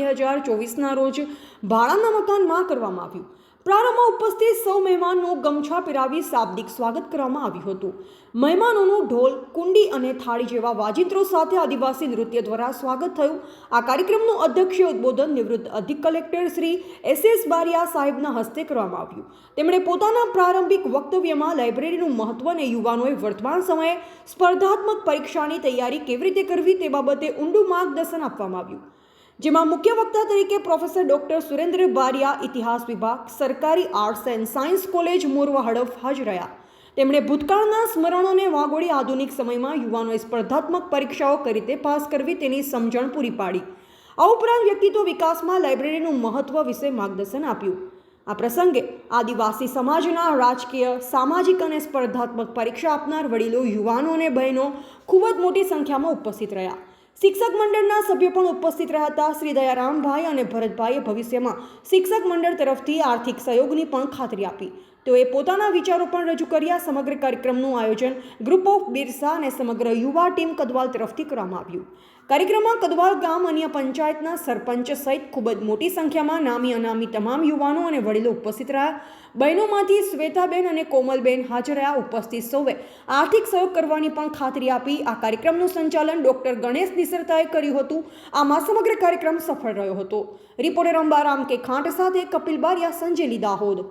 હજાર ચોવીસના રોજ ભાડાના મકાનમાં કરવામાં આવ્યું. પ્રારંભમાં ઉપસ્થિત સૌ મહેમાનનું ગમછા પહેરાવી શાબ્દિક સ્વાગત કરવામાં આવ્યું હતું. મહેમાનોનું ઢોલ, કુંડી અને થાળી જેવા વાજિંત્રો સાથે આદિવાસી નૃત્ય દ્વારા સ્વાગત થયું. આ કાર્યક્રમનું અધ્યક્ષીય ઉદ્બોધન નિવૃત્ત અધિક collector Shri S S Bariya સાહેબના હસ્તે કરવામાં આવ્યું. તેમણે પોતાના પ્રારંભિક વક્તવ્યમાં લાઇબ્રેરીનું મહત્વ અને યુવાનોએ વર્તમાન સમયે સ્પર્ધાત્મક પરીક્ષાની તૈયારી કેવી રીતે કરવી તે બાબતે ઊંડું માર્ગદર્શન આપવામાં આવ્યું. જેમાં મુખ્ય વક્તા તરીકે પ્રોફેસર ડોક્ટર સુરેન્દ્ર બારિયા, ઇતિહાસ વિભાગ, સરકારી arts and science college, Morva Hadaf હાજર રહ્યા. તેમણે ભૂતકાળના સ્મરણોને વાગોળી આધુનિક સમયમાં યુવાનોએ સ્પર્ધાત્મક પરીક્ષાઓ કઈ રીતે પાસ કરવી તેની સમજણ પૂરી પાડી. આ ઉપરાંત વ્યક્તિત્વ વિકાસમાં લાઇબ્રેરીનું મહત્વ વિશે માર્ગદર્શન આપ્યું. આ પ્રસંગે આદિવાસી સમાજના રાજકીય, સામાજિક અને સ્પર્ધાત્મક પરીક્ષા આપનાર વડીલો યુવાનો અને બહેનો ખૂબ જ મોટી સંખ્યામાં ઉપસ્થિત રહ્યા. શિક્ષક મંડળના સભ્યો પણ ઉપસ્થિત રહ્યા હતા. શ્રી દયારામભાઈ અને ભરતભાઈએ ભવિષ્યમાં શિક્ષક મંડળ તરફથી આર્થિક સહયોગની પણ ખાતરી આપી. તેઓએ પોતાના વિચારો પણ રજૂ કર્યા. સમગ્ર કાર્યક્રમનું આયોજન ગ્રુપ ઓફ બિરસા અને સમગ્ર યુવા ટીમ કદવાલ તરફથી કરવામાં આવ્યું. કાર્યક્રમમાં કદવાલ ગામ અન્ય પંચાયતના સરપંચ સહિત ખૂબ જ મોટી સંખ્યામાં નામી અનામી તમામ યુવાનો અને વડીલો ઉપસ્થિત રહ્યા. બહેનોમાંથી શ્વેતાબેન અને કોમલબેન હાજર રહ્યા. ઉપસ્થિત સૌએ આર્થિક સહયોગ કરવાની પણ ખાતરી આપી આ કાર્યક્રમનું સંચાલન ડોક્ટર ગણેશ નિસરતાએ કર્યું હતું. આમાં સમગ્ર કાર્યક્રમ સફળ રહ્યો હતો. રિપોર્ટર અંબારામ કે ખાંટ સાથે કપિલ બારિયા, સંજેલી દાહોદ.